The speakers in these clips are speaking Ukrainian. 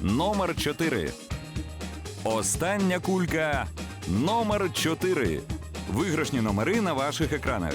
Номер 4. Остання кулька номер 4. Виграшні номери на ваших екранах.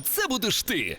це будеш ти.